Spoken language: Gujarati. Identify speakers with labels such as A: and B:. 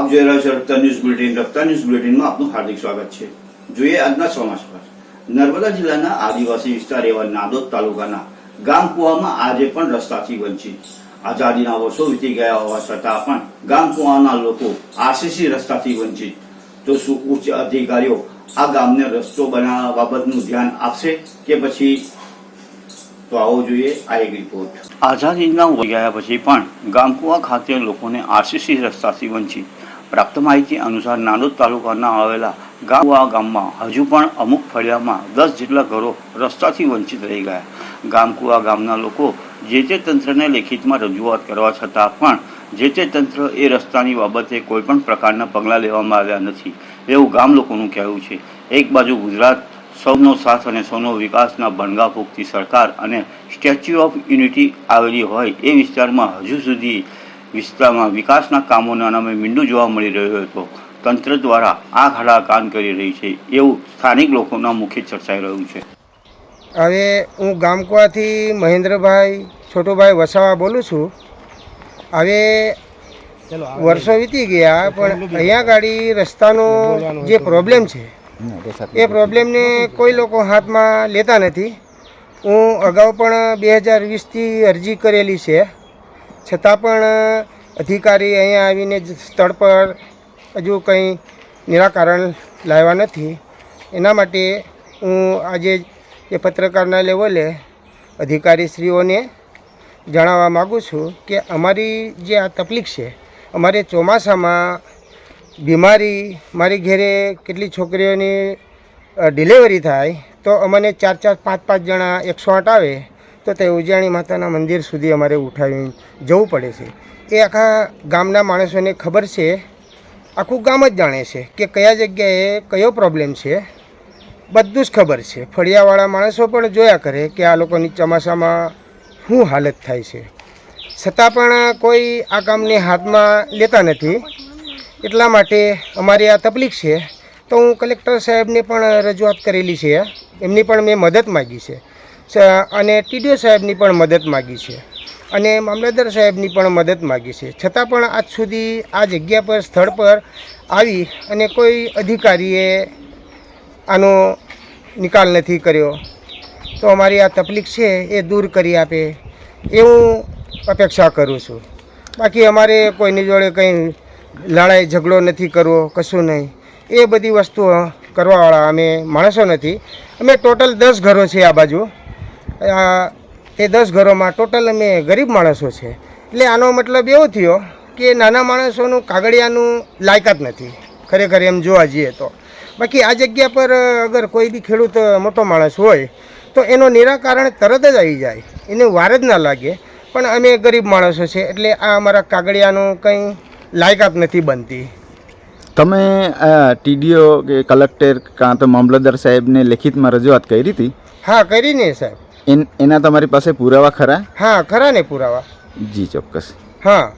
A: આપ જોઈ રહ્યા છો Rafta news bulletin Rafta news બુલેટિનમાં આપનું હાર્દિક સ્વાગત છે. જોઈએ આજના સમાચાર નર્મદા જિલ્લાના આદિવાસી વિસ્તાર એવા નાદોદ તાલુકાના ગામ કુવામાં આજે પણ રસ્તાથી વંચિત. આઝાદીના વર્ષો વીતી ગયા હોવા છતાં પણ ગામ કુવાના લોકો આરસીસી રસ્તાથી વંચિત. તો શું ઉચ્ચ અધિકારીઓ આ ગામને રસ્તો બનાવવા બાબતનું ધ્યાન આપશે કે પછી? તો આવો જોઈએ આ એક રિપોર્ટ આઝાદીના ગયા પછી પણ ગામકુવા ખાતે લોકોને આરસીસી રસ્તાથી વંચિત. પ્રાપ્ત માહિતી અનુસાર નાંદોદ તાલુકાના આવેલા ગામવા ગામમાં હજુ પણ અમુક ફળિયામાં દસ જેટલા ઘરો રસ્તાથી વંચિત રહી ગયા. ગામકુવા ગામના લોકો જે તે તંત્રને લેખિતમાં રજૂઆત કરવા છતાં પણ જે તે તંત્ર એ રસ્તાની બાબતે કોઈ પણ પ્રકારના પગલાં લેવામાં આવ્યા નથી. એવું ગામ લોકોનું કહેવું છે. એક બાજુ ગુજરાત, સૌનો સાથ અને સૌનો વિકાસના ભણગા ફૂંકતી સરકાર અને સ્ટેચ્યુ ઓફ યુનિટી આવેલી હોય એ વિસ્તારમાં હજુ સુધી વિસ્તારમાં વિકાસના કામોના નામે મીંડું જોવા મળી રહ્યો હતો. તંત્ર દ્વારા આ ખાડા કામ કરી રહી છે એવું સ્થાનિક લોકોના મુખે ચર્ચાઈ રહ્યું છે.
B: હવે હું ગામકુવાથી મહેન્દ્રભાઈ છોટુભાઈ વસાવા બોલું છું. હવે વર્ષો વીતી ગયા પણ અહીંયા ગાડી રસ્તાનો જે પ્રોબ્લેમ છે એ પ્રોબ્લેમને કોઈ લોકો હાથમાં લેતા નથી. હું અગાઉ પણ બે હજાર વીસથી અરજી કરેલી છે. છતાં પણ અધિકારી અહીંયા આવીને જ સ્થળ પર હજુ કંઈ નિરાકરણ લાવ્યા નથી. એના માટે હું આજે એ પત્રકારના લેવલે અધિકારીશ્રીઓને જણાવવા માગું છું કે અમારી જે આ તકલીફ છે, અમારે ચોમાસામાં બીમારી, મારી ઘેરે કેટલી છોકરીઓની ડિલિવરી થાય, તો અમને ચાર ચાર પાંચ પાંચ જણા એકસો આઠ આવે તો તે ઉજાણી માતાના મંદિર સુધી અમારે ઉઠાવી જવું પડે છે. એ આખા ગામના માણસોને ખબર છે. આખું ગામ જ જાણે છે કે કયા જગ્યાએ કયો પ્રોબ્લેમ છે. બધું જ ખબર છે. ફળિયાવાળા માણસો પણ જોયા કરે કે આ લોકોની ચોમાસામાં શું હાલત થાય છે. છતાં પણ કોઈ આ કામને હાથમાં લેતા નથી. એટલા માટે અમારી આ તકલીફ છે. તો હું કલેક્ટર સાહેબને પણ રજૂઆત કરેલી છે. એમની પણ મેં મદદ માગી છે. અને ટીડીઓ સાહેબની પણ મદદ માગી છે. અને મામલતદાર સાહેબની પણ મદદ માગી છે. છતાં પણ આજ સુધી આ જગ્યા પર, સ્થળ પર આવી અને કોઈ અધિકારીએ આનો નિકાલ નથી કર્યો. તો અમારી આ તકલીફ છે એ દૂર કરી આપે એ હું અપેક્ષા કરું છું. બાકી અમારે કોઈની જોડે કંઈ લડાઈ, ઝઘડો નથી કરવો, કશું નહીં. એ બધી વસ્તુઓ કરવાવાળા અમે માણસો નથી. અમે ટોટલ દસ ઘરો છે આ બાજુ. તે દસ ઘરોમાં ટોટલ અમે ગરીબ માણસો છે. એટલે આનો મતલબ એવો થયો કે નાના માણસોનું કાગળિયાનું લાયકાત નથી. ખરેખર એમ જોવા જઈએ તો. બાકી આ જગ્યા પર અગર કોઈ બી ખેડૂત મોટો માણસ હોય તો એનો નિરાકરણ તરત જ આવી જાય. એને વાર જ ના લાગે. પણ અમે ગરીબ માણસો છે એટલે આ અમારા કાગળિયાનું કંઈ લાયકાત નથી બનતી.
C: તમે ટીડીઓ કે કલેક્ટર કાં તો મામલતદાર સાહેબને લેખિતમાં રજૂઆત કરી હતી?
B: હા કરીને સાહેબ.
C: એન એના તમારી પાસે પુરાવા ખરા?
B: હા ખરા ને પુરાવા.
C: જી ચોક્કસ.
B: હા.